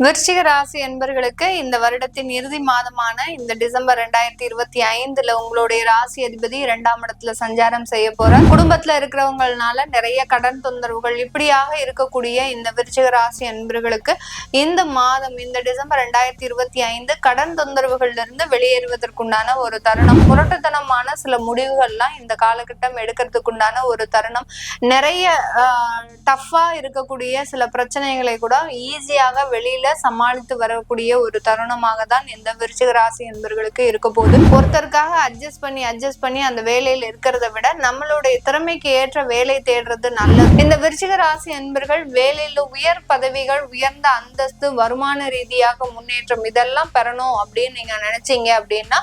விருச்சிக ராசி என்பர்களுக்கு இந்த வருடத்தின் இறுதி மாதமான இந்த டிசம்பர் ரெண்டாயிரத்தி இருபத்தி ஐந்துல உங்களுடைய ராசி அதிபதி இரண்டாம் இடத்துல சஞ்சாரம் செய்ய போற குடும்பத்துல இருக்கிறவங்கனால நிறைய கடன் தொந்தரவுகள் இப்படியாக இருக்கக்கூடிய இந்த விருச்சிக ராசி என்பர்களுக்கு இந்த மாதம் இந்த டிசம்பர் ரெண்டாயிரத்தி இருபத்தி ஐந்து கடன் தொந்தரவுகள்ல இருந்து வெளியேறுவதற்குண்டான ஒரு தருணம். புரட்டுத்தனமான சில முடிவுகள்லாம் இந்த காலகட்டம் எடுக்கிறதுக்குண்டான ஒரு தருணம். நிறைய டஃப்பா இருக்கக்கூடிய சில பிரச்சனைகளை கூட ஈஸியாக வெளியில சமாளித்து வரக்கூடிய ஒரு தருணமாக தான் இந்த விருச்சிக ராசி என்பவர்களுக்கு இருக்க போகுது. ஒருத்தருக்காக அட்ஜஸ்ட் பண்ணி அட்ஜஸ்ட் பண்ணி அந்த வேலையில இருக்கிறத விட நம்மளுடைய திறமைக்கு ஏற்ற வேலை தேடுறது நல்லது. இந்த விருச்சிக ராசி என்பர்கள் வேலையில உயர் பதவிகள் உயர்ந்த அந்தஸ்து வருமான ரீதியாக முன்னேற்றம் இதெல்லாம் பெறணும் அப்படின்னு நீங்க நினைச்சீங்க அப்படின்னா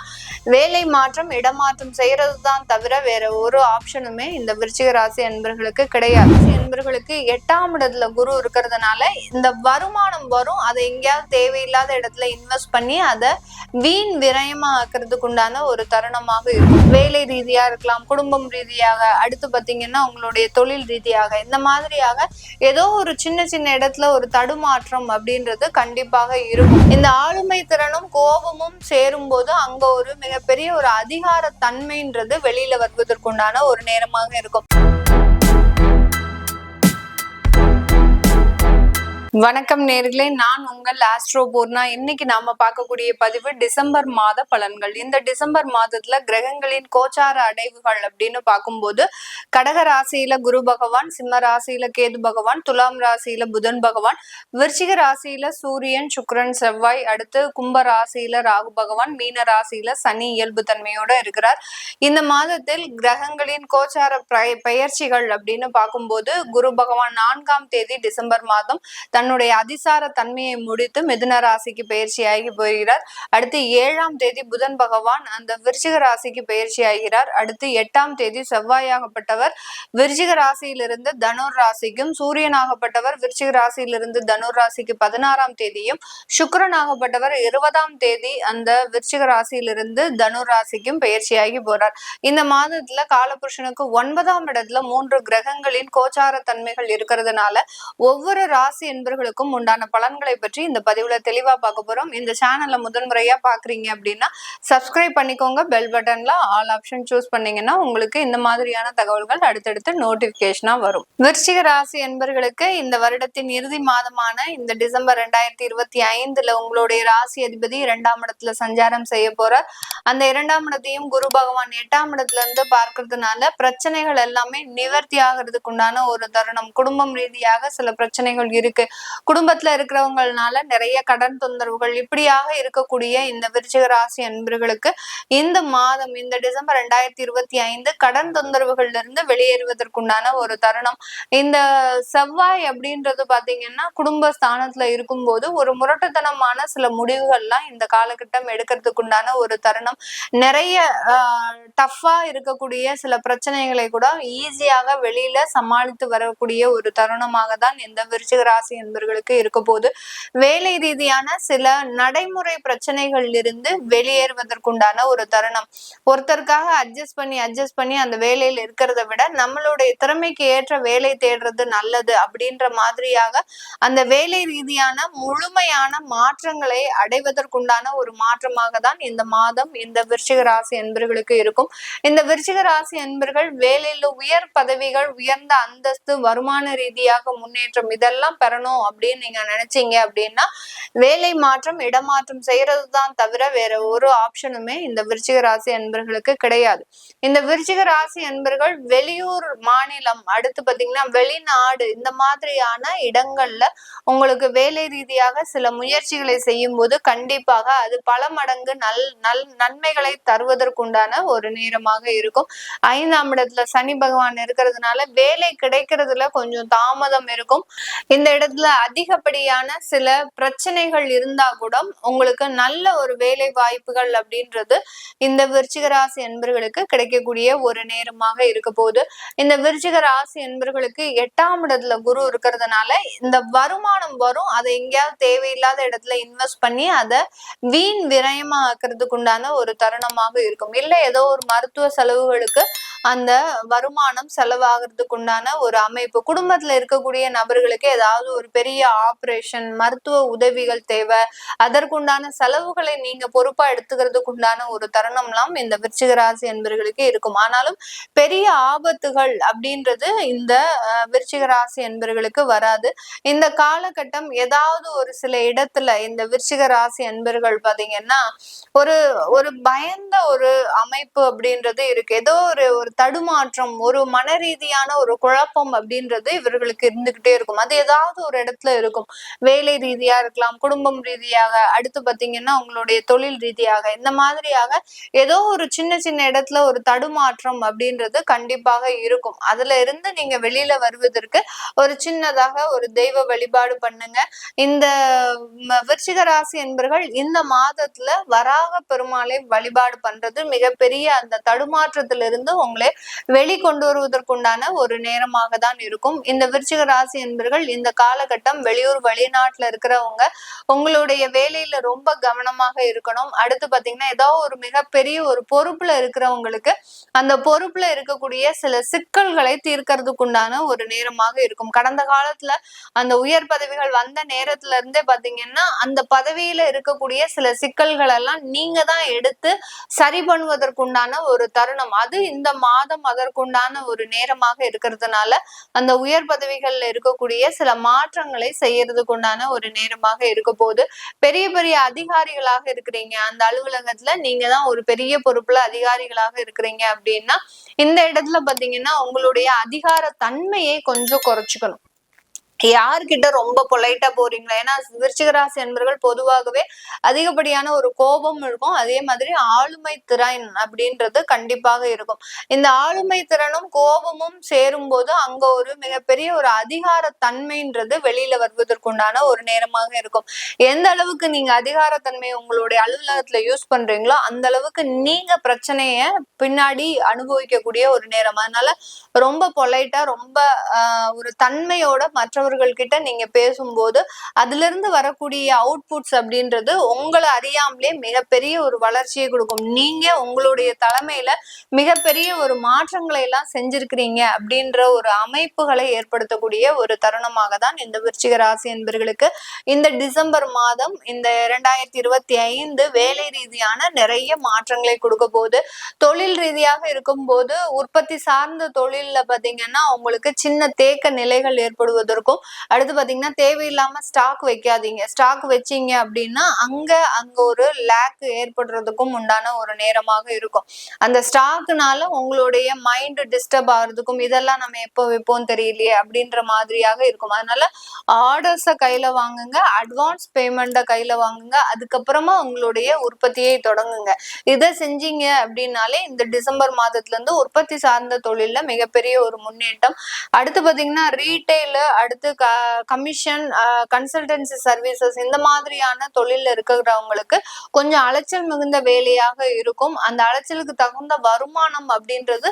வேலை மாற்றம் இடமாற்றம் செய்யறது தான் தவிர வேற ஒரு ஆப்ஷனுமே இந்த விருச்சிக ராசி என்பர்களுக்கு கிடையாது. என்பர்களுக்கு எட்டாம் இடத்துல குரு இருக்கிறதுனால இந்த வருமானம் வரும் அதை எங்கேயாவது தேவையில்லாத இடத்துல இன்வெஸ்ட் பண்ணி அதை வீண் விரயமா ஆக்குறதுக்கு உண்டான ஒரு தருணமாக இருக்கும். வேலை ரீதியா இருக்கலாம் குடும்பம் ரீதியாக அடுத்து பாத்தீங்கன்னா உங்களுடைய தொழில் ரீதியாக இந்த மாதிரியாக ஏதோ ஒரு சின்ன சின்ன இடத்துல ஒரு தடுமாற்றம் அப்படின்றது கண்டிப்பாக இருக்கும். இந்த ஆளுமை திறனும் கோபமும் சேரும் போது அங்க ஒரு மிகப்பெரிய ஒரு அதிகார தன்மைன்றது வெளியில வருவதற்குண்டான ஒரு நேரமாக இருக்கும். வணக்கம் நேர்களே. நான் உங்கள் ஆஸ்ட்ரோ பூர்ணா. இன்னைக்கு நாம பார்க்கக்கூடிய பதிவு டிசம்பர் மாத பலன்கள். இந்த டிசம்பர் மாதத்துல கிரகங்களின் கோச்சார அடைவுகள் அப்படின்னு பார்க்கும்போது கடக ராசியில குரு பகவான் சிம்ம ராசியில கேது பகவான் துலாம் ராசியில புதன் பகவான் விருச்சிக ராசியில சூரியன் சுக்ரன் செவ்வாய் அடுத்து கும்ப ராசியில ராகு பகவான் மீன ராசியில சனி இயல்பு தன்மையோட இருக்கிறார். இந்த மாதத்தில் கிரகங்களின் கோச்சார பெயர்ச்சிகள் அப்படின்னு பார்க்கும்போது குரு பகவான் நான்காம் தேதி டிசம்பர் மாதம் தன்னுடைய அதிசார தன்மையை முடித்து மிதுன ராசிக்கு பயிற்சியாகி போகிறார். அடுத்து ஏழாம் தேதி புதன் பகவான் அந்த விருச்சிக ராசிக்கு பயிற்சி ஆகிறார் அடுத்து எட்டாம் தேதி செவ்வாயாகப்பட்டவர். விருச்சிக ராசியிலிருந்து தனுர் ராசிக்கும் சூரியனாகப்பட்டவர். விருச்சிக ராசியிலிருந்து தனுர் ராசிக்கு பதினாறாம் தேதியும் சுக்கரனாகப்பட்டவர். இருபதாம் தேதி அந்த விருச்சிக ராசியிலிருந்து தனுர் ராசிக்கும் பயிற்சியாகி போறார். இந்த மாதத்துல காலபுருஷனுக்கு ஒன்பதாம் இடத்துல மூன்று கிரகங்களின் கோச்சார தன்மைகள் இருக்கிறதுனால ஒவ்வொரு ராசி என்பது என்பர்களுக்கும் உண்டான பலன்களை பற்றி இந்த பதிவுல தெளிவா பார்க்க போறோம். இந்த சேனல்ல முதன்முறையா பாக்குறீங்க அப்படின்னா சப்ஸ்கிரைப் பண்ணிக்கோங்க. பெல் பட்டன்ல ஆல் ஆப்ஷன் சூஸ் பண்ணீங்கன்னா உங்களுக்கு இந்த மாதிரியான தகவல்கள் அடுத்தடுத்து நோட்டிபிகேஷனா வரும். விருச்சிக ராசி என்பர்களுக்கு இந்த வருடத்தின் இறுதி மாதமான இந்த டிசம்பர் ரெண்டாயிரத்தி இருபத்தி ஐந்துல உங்களுடைய ராசி அதிபதி இரண்டாம் இடத்துல சஞ்சாரம் செய்ய போற அந்த இரண்டாம் இடத்தையும் குரு பகவான் எட்டாம் இடத்துல இருந்து பார்க்கறதுனால பிரச்சனைகள் எல்லாமே நிவர்த்தி ஆகிறதுக்கு உண்டான ஒரு தருணம். குடும்பம் ரீதியாக சில பிரச்சனைகள் இருக்கு. குடும்பத்துல இருக்கிறவங்கனால நிறைய கடன் தொந்தரவுகள் இப்படியாக இருக்கக்கூடிய இந்த விருச்சிக ராசி அன்பர்களுக்கு இந்த மாதம் இந்த டிசம்பர் ரெண்டாயிரத்தி இருபத்தி ஐந்து கடன் தொந்தரவுகள்ல இருந்து வெளியேறுவதற்குண்டான ஒரு தருணம். இந்த செவ்வாய் அப்படின்றது பாத்தீங்கன்னா குடும்ப ஸ்தானத்துல இருக்கும்போது ஒரு முரட்டுத்தனமான சில முடிவுகள்லாம் இந்த காலகட்டம் எடுக்கிறதுக்குண்டான ஒரு தருணம். நிறைய டஃப்பா இருக்கக்கூடிய சில பிரச்சனைகளை கூட ஈஸியாக வெளியில சமாளித்து வரக்கூடிய ஒரு தருணமாக தான் இந்த விருச்சிக ராசி என்பர்களுக்கு இருக்க போது வேலை ரீதியான சில நடைமுறை பிரச்சனைகள் இருந்து வெளியேறுவதற்குண்டான ஒரு தருணம். ஒருத்தருக்காக அட்ஜஸ்ட் பண்ணி அட்ஜஸ்ட் பண்ணி அந்த வேலையில இருக்கிறத விட நம்மளுடைய திறமைக்கு ஏற்ற வேலை தேடுறது நல்லது அப்படின்ற மாதிரியாக அந்த வேலை ரீதியான முழுமையான மாற்றங்களை அடைவதற்குண்டான ஒரு மாற்றமாக தான் இந்த மாதம் இந்த விருச்சிக ராசி என்பர்களுக்கு இருக்கும். இந்த விருச்சிக ராசி என்பர்கள் வேலையில உயர் பதவிகள் உயர்ந்த அந்தஸ்து வருமான ரீதியாக முன்னேற்றம் இதெல்லாம் பெறணும் அப்படின்னு நீங்க நினைச்சீங்க அப்படின்னா வேலை மாற்றம் இடமாற்றம் செய்யறது தான் தவிர வேற ஒரு ஆப்ஷனுமே இந்த விருச்சிக ராசி என்பர்களுக்கு கிடையாது. இந்த விருச்சிக ராசி என்பர்கள் வெளியூர் மாநிலம் அடுத்து பாத்தீங்கன்னா வெளிநாடு இந்த மாதிரியான இடங்கள்ல உங்களுக்கு வேலை ரீதியாக சில முயற்சிகளை செய்யும் போது கண்டிப்பாக அது பல மடங்கு நல் நல் நன்மைகளை தருவதற்குண்டான ஒரு நேரமாக இருக்கும். ஐந்தாம் இடத்துல சனி பகவான் இருக்கிறதுனால வேலை கிடைக்கிறதுல கொஞ்சம் தாமதம் இருக்கும். இந்த இடத்துல அதிகப்படியான சில பிரச்சனைகள் இருந்தா கூட உங்களுக்கு நல்ல ஒரு வேலை வாய்ப்புகள் அப்படின்றது இந்த விருச்சிக ராசி என்பர்களுக்கு கிடைக்கக்கூடிய ஒரு நேரமாக இருக்க போகுது. இந்த விருச்சிக ராசி என்பர்களுக்கு எட்டாம் இடத்துல குரு இருக்கிறதுனால இந்த வருமானம் வரும். அதை எங்கேயாவது தேவையில்லாத இடத்துல இன்வெஸ்ட் பண்ணி அதை வீண் விரயமா ஆக்குறதுக்கு உண்டான ஒரு தருணமாக இருக்கும். இல்ல ஏதோ ஒரு மருத்துவ செலவுகளுக்கு அந்த வருமானம் செலவாகிறதுக்கு உண்டான ஒரு அமைப்பு. குடும்பத்துல இருக்கக்கூடிய நபர்களுக்கு ஏதாவது ஒரு பெரிய ஆபரேஷன் மருத்துவ உதவிகள் தேவை. அதற்குண்டான செலவுகளை நீங்க பொறுப்பா எடுத்துக்கிறதுக்கு உண்டான ஒரு தருணம்லாம் இந்த விருச்சிக ராசி என்பர்களுக்கு இருக்கும். ஆனாலும் பெரிய ஆபத்துகள் அப்படின்றது இந்த விருச்சிக ராசி என்பர்களுக்கு வராது. இந்த காலகட்டம் ஏதாவது ஒரு சில இடத்துல இந்த விருச்சிக ராசி என்பர்கள் பாத்தீங்கன்னா ஒரு ஒரு பயந்த ஒரு அமைப்பு அப்படின்றது இருக்கு. ஏதோ ஒரு ஒரு தடுமாற்றம் ஒரு மன ரீதியான ஒரு குழப்பம் அப்படின்றது இவர்களுக்கு இருந்துகிட்டே இருக்கும். அது ஏதாவது ஒரு இடத்துல இருக்கும். வேலை ரீதியா இருக்கலாம் குடும்பம் ரீதியாக அடுத்து பாத்தீங்கன்னா உங்களுடைய தொழில் ரீதியாக இந்த மாதிரியாக ஏதோ ஒரு சின்ன சின்ன இடத்துல ஒரு தடுமாற்றம் அப்படின்றது கண்டிப்பாக இருக்கும். அதுல இருந்து நீங்க வெளியில வருவதற்கு ஒரு சின்னதாக ஒரு தெய்வ வழிபாடு பண்ணுங்க. இந்த விருச்சிக ராசி என்பர்கள் இந்த மாதத்துல வராக பெருமாளை வழிபாடு பண்றது மிகப்பெரிய அந்த தடுமாற்றத்திலிருந்து உங்களை வெளிக்கொண்டு வருவதற்குண்டான ஒரு நேரமாக தான் இருக்கும். இந்த விருச்சிக ராசி என்பர்கள் இந்த காலகட்டம் வெளியூர் வெளிநாட்டுல இருக்கிறவங்க உங்களுடைய வேலையில ரொம்ப கவனமாக இருக்கணும். அடுத்து பாத்தீங்கன்னா ஏதோ ஒரு மிகப்பெரிய ஒரு பொறுப்புல இருக்கிறவங்களுக்கு அந்த பொறுப்புல இருக்கக்கூடிய சில சிக்கல்களை தீர்க்கறதுக்குண்டான ஒரு நேரமாக இருக்கும். கடந்த காலத்துல அந்த உயர் பதவிகள் வந்த நேரத்துல இருந்தே பாத்தீங்கன்னா அந்த பதவியில இருக்கக்கூடிய சில சிக்கல்கள் எல்லாம் நீங்க தான் எடுத்து சரி பண்ணுவதற்குண்டான ஒரு தருணம். அது இந்த மா மாதம் அதற்குண்டான ஒரு நேரமாக இருக்கிறதுனால அந்த உயர் பதவிகள்ல இருக்கக்கூடிய சில மாற்றங்களை செய்யறதுக்கு உண்டான ஒரு நேரமாக இருக்க போது பெரிய பெரிய அதிகாரிகளாக இருக்கிறீங்க. அந்த அலுவலகத்துல நீங்க தான் ஒரு பெரிய பொறுப்புல அதிகாரிகளாக இருக்கிறீங்க அப்படின்னா இந்த இடத்துல பாத்தீங்கன்னா உங்களுடைய அதிகார தன்மையை கொஞ்சம் குறைச்சிக்கணும். யார்கிட்ட ரொம்ப பொலைட்டா போறீங்களா? ஏன்னா விருச்சிகராசி என்பர்கள் பொதுவாகவே அதிகப்படியான ஒரு கோபம் இருக்கும். அதே மாதிரி ஆளுமை திறன் அப்படின்றது கண்டிப்பாக இருக்கும். இந்த ஆளுமை திறனும் கோபமும் சேரும் போது அங்க ஒரு மிகப்பெரிய ஒரு அதிகார தன்மைன்றது வெளியில வருவதற்குண்டான ஒரு நேரமாக இருக்கும். எந்த அளவுக்கு நீங்க அதிகாரத்தன்மையை உங்களுடைய அலுவலகத்துல யூஸ் பண்றீங்களோ அந்த அளவுக்கு நீங்க பிரச்சனைய பின்னாடி அனுபவிக்கக்கூடிய ஒரு நேரம். அதனால ரொம்ப பொலைட்டா ரொம்ப ஒரு தன்மையோட மற்றவர்கள் கிட்ட நீங்க பேசும்போது அதுல இருந்து வரக்கூடிய அவுட்புட்ஸ் அப்படின்றது உங்களை அறியாமலே மிகப்பெரிய ஒரு வளர்ச்சியை கொடுக்கும். நீங்க உங்களுடைய தலைமையில மிகப்பெரிய ஒரு மாற்றங்களை எல்லாம் செஞ்சிருக்கிறீங்க அப்படின்ற ஒரு அமைப்புகளை ஏற்படுத்தக்கூடிய ஒரு தருணமாக தான் இந்த விருச்சிக ராசி என்பர்களுக்கு இந்த டிசம்பர் மாதம் இந்த இரண்டாயிரத்தி இருபத்தி ஐந்து வேலை ரீதியான நிறைய மாற்றங்களை கொடுக்க போது தொழில் ரீதியாக இருக்கும் போது உற்பத்தி சார்ந்த தொழில்ல பாத்தீங்கன்னா உங்களுக்கு சின்ன தேக்க நிலைகள் ஏற்படுவதற்கும் அடுத்து பாத்தீங்கன்னா தேவையில்லாம ஸ்டாக் வைக்காதீங்க. ஸ்டாக் வச்சீங்க அப்படின்னா அங்க அங்க ஒரு லேக் ஏற்படுறதுக்கும் உண்டான ஒரு நேரமாக இருக்கும். அந்த ஸ்டாக்னால உங்களுடைய மைண்ட் டிஸ்டர்ப் ஆகுறதுக்கும் இதெல்லாம் நம்ம எப்போ வைப்போம் தெரியலையே அப்படின்ற மாதிரியாக இருக்கும். அதனால ஆர்டர்ஸை கையில வாங்குங்க அட்வான்ஸ் பேமெண்ட்டை கையில வாங்குங்க அதுக்கப்புறமா உங்களுடைய உற்பத்தியை தொடங்குங்க. இதை செஞ்சீங்க அப்படின்னாலே இந்த டிசம்பர் மாதத்துல இருந்து உற்பத்தி சார்ந்த தொழில மிகப்பெரிய ஒரு முன்னேற்றம். அடுத்து பாத்தீங்கன்னா ரீட்டைல் அடுத்து க கமிஷன் கன்சல்டன்சி சர்வீசஸ் இந்த மாதிரியான தொழிலில் இருக்கிறவங்களுக்கு கொஞ்சம் அலைச்சல் மிகுந்த வேலையாக இருக்கும். அந்த அலைச்சலுக்கு தகுந்த வருமானம் அப்படின்றது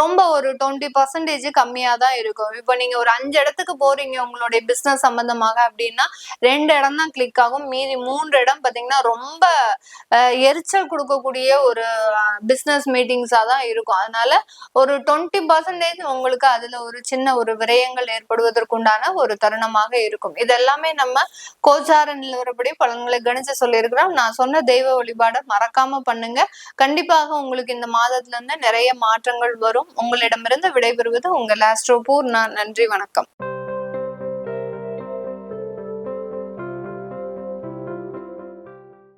ரொம்ப ஒரு டுவெண்ட்டி பர்சன்டேஜ் கம்மியாக தான் இருக்கும். இப்போ நீங்கள் ஒரு அஞ்சு இடத்துக்கு போறீங்க உங்களுடைய பிஸ்னஸ் சம்மந்தமாக அப்படின்னா ரெண்டு இடம் தான் கிளிக் ஆகும். மீதி மூன்று இடம் பார்த்தீங்கன்னா ரொம்ப எரிச்சல் கொடுக்கக்கூடிய ஒரு பிஸ்னஸ் மீட்டிங்ஸாக தான் இருக்கும். அதனால ஒரு டுவெண்ட்டி பர்சன்டேஜ் உங்களுக்கு அதில் ஒரு சின்ன ஒரு விரயங்கள் ஏற்படுவதற்குண்டான ஒரு தருணமாக இருக்கும். இதெல்லாமே நம்ம கோச்சார நிலவரப்படி பலன்களை கணிச்சு சொல்லியிருக்கிறோம். நான் சொன்ன தெய்வ வழிபாடை மறக்காம பண்ணுங்க. கண்டிப்பாக உங்களுக்கு இந்த மாதத்துல இருந்து நிறைய மாற்றங்கள் வரும். உங்களிடமிருந்து விடைபெறுவது உங்கள் ஆஸ்ட்ரோபூர் பூர்ணா. நன்றி வணக்கம்.